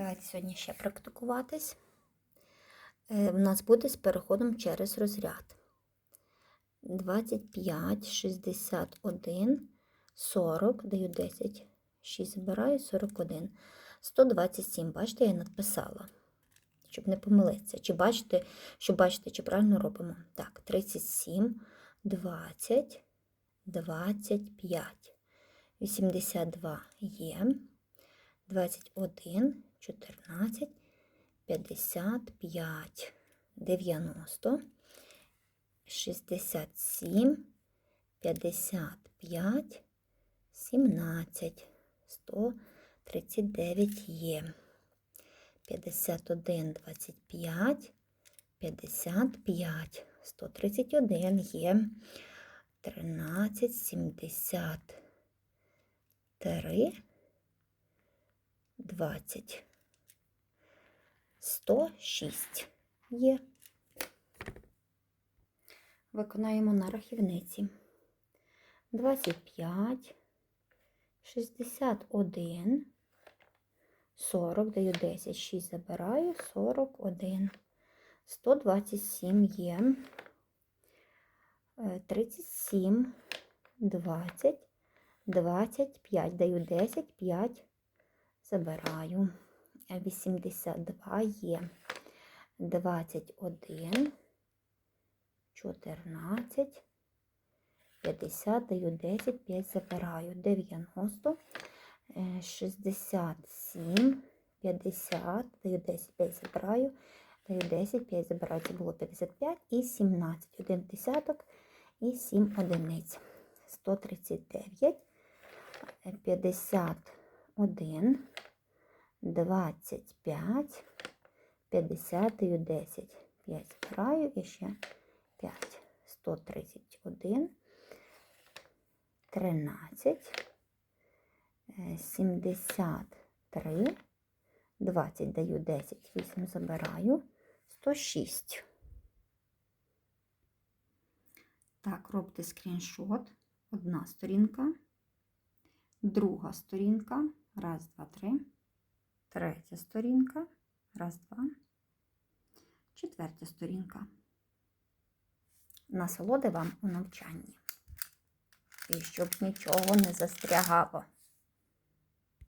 Давайте сьогодні ще практикуватись. Е, У нас буде з переходом через розряд. 25, 61, 40, даю 10, 6 забираю, 41. 127, бачите, я написала, щоб не помилитися. Чи бачите, щоб бачите, чи правильно робимо? Так, 37, 20, 25, 82 є. 21, 14, 55, 90, 67, 55, 17, 139 є. 51, 25, 55, 131 є. 13, 73, 20. 106 є. Виконаємо на рахівниці. 25, 61, 40, даю 10, 6 забираю, 41, 127 є. Е, 37, 20, 25, даю 10, 5 забираю. 82 є. 21, 14, 50, даю 10, 5 забираю. 90, е, 67, 50, даю 10, 5 забираю. Даю 10, 5 забираю. Це було 55 і 17. 1 десяток і 7 одиниць. 139, е, 51, 25, 50 даю 10, 5 збираю і ще 5, 131, 13, е, 73, 20 даю 10, 8 забираю, 106. Так, робте скріншот. Одна сторінка, друга сторінка, раз, два, три. Третя сторінка. Раз, два. Четвертя сторінка. Насолоди вам у навчанні. І щоб нічого не застрягало.